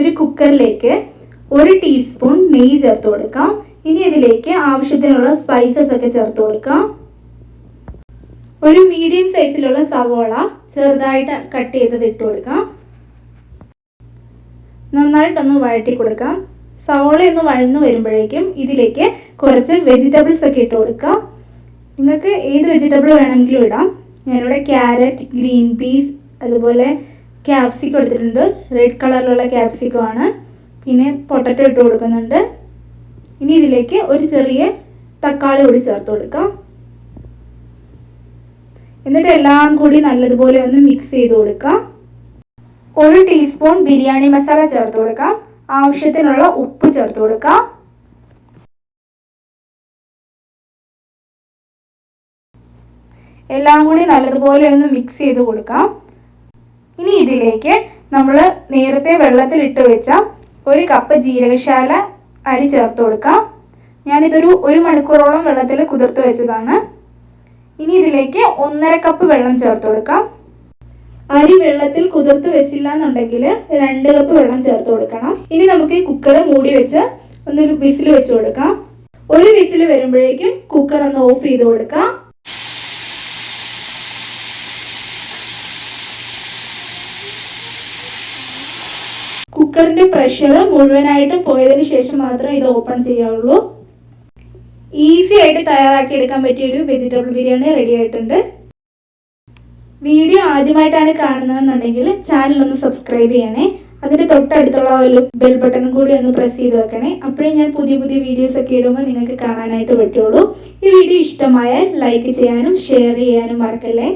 ഒരു കുക്കറിലേക്ക് ഒരു ടീസ്പൂൺ നെയ്യ് ചേർത്ത് കൊടുക്കാം. ഇനി ഇതിലേക്ക് ആവശ്യത്തിനുള്ള സ്പൈസസ് ഒക്കെ ചേർത്ത് കൊടുക്കാം. ഒരു മീഡിയം സൈസിലുള്ള സവോള ചെറുതായിട്ട് കട്ട് ചെയ്തത് ഇട്ട് കൊടുക്കാം. നന്നായിട്ടൊന്ന് വഴറ്റി കൊടുക്കാം. സവോള ഒന്ന് വഴന്നു വരുമ്പോഴേക്കും ഇതിലേക്ക് കുറച്ച് വെജിറ്റബിൾസ് ഒക്കെ ഇട്ട് കൊടുക്കാം. നിങ്ങൾക്ക് ഏത് വെജിറ്റബിൾ വേണമെങ്കിലും ഇടാം. ഞാനിവിടെ ക്യാരറ്റ് ഗ്രീൻ പീസ് അതുപോലെ ക്യാപ്സിക്കം എടുത്തിട്ടുണ്ട്. റെഡ് കളറിലുള്ള ക്യാപ്സിക്കം ആണ്. പിന്നെ പൊട്ടറ്റോ ഇട്ട് കൊടുക്കുന്നുണ്ട്. ഇനി ഇതിലേക്ക് ഒരു ചെറിയ തക്കാളി കൂടി ചേർത്ത് കൊടുക്കാം. എന്നിട്ട് എല്ലാം കൂടി നല്ലതുപോലെ ഒന്ന് മിക്സ് ചെയ്ത് കൊടുക്കാം. ഒരു ടീസ്പൂൺ ബിരിയാണി മസാല ചേർത്ത് കൊടുക്കാം. ആവശ്യത്തിനുള്ള ഉപ്പ് ചേർത്ത് കൊടുക്കാം. എല്ലാം കൂടി നല്ലതുപോലെ ഒന്ന് മിക്സ് ചെയ്ത് കൊടുക്കാം. ഇനി ഇതിലേക്ക് നമ്മൾ നേരത്തെ വെള്ളത്തിൽ ഇട്ട് വെച്ച ഒരു കപ്പ് ജീരകശാല അരി ചേർത്ത് കൊടുക്കാം. ഞാനിതൊരു ഒരു മണിക്കൂറോളം വെള്ളത്തിൽ കുതിർത്ത് വെച്ചതാണ്. ഇനി ഇതിലേക്ക് ഒന്നര കപ്പ് വെള്ളം ചേർത്ത് കൊടുക്കാം. അരി വെള്ളത്തിൽ കുതിർത്ത് വെച്ചില്ല എന്നുണ്ടെങ്കിൽ രണ്ട് കപ്പ് വെള്ളം ചേർത്ത് കൊടുക്കണം. ഇനി നമുക്ക് ഈ കുക്കർ മൂടി വെച്ച് ഒന്നൊരു വിസിൽ വെച്ച് കൊടുക്കാം. ഒരു വിസിൽ വരുമ്പോഴേക്കും കുക്കർ ഒന്ന് ഓഫ് ചെയ്ത് കൊടുക്കാം. കുക്കറിന്റെ പ്രഷർ മുഴുവനായിട്ട് പോയതിനു ശേഷം മാത്രമേ ഇത് ഓപ്പൺ ചെയ്യാവുള്ളൂ. ഈസി ആയിട്ട് തയ്യാറാക്കി എടുക്കാൻ പറ്റിയ ഒരു വെജിറ്റബിൾ ബിരിയാണി റെഡി ആയിട്ടുണ്ട്. വീഡിയോ ആദ്യമായിട്ടാണ് കാണുന്നതെന്നുണ്ടെങ്കിൽ ചാനൽ ഒന്ന് സബ്സ്ക്രൈബ് ചെയ്യണേ. അതിന്റെ തൊട്ടടുത്തുള്ള ഒരു ബെൽ ബട്ടൺ കൂടി ഒന്ന് പ്രസ് ചെയ്ത് വെക്കണേ. അപ്പോഴേ ഞാൻ പുതിയ പുതിയ വീഡിയോസ് ഒക്കെ ഇടുമ്പോൾ നിങ്ങൾക്ക് കാണാനായിട്ട് പറ്റുള്ളൂ. ഈ വീഡിയോ ഇഷ്ടമായാൽ ലൈക്ക് ചെയ്യാനും ഷെയർ ചെയ്യാനും മറക്കല്ലേ?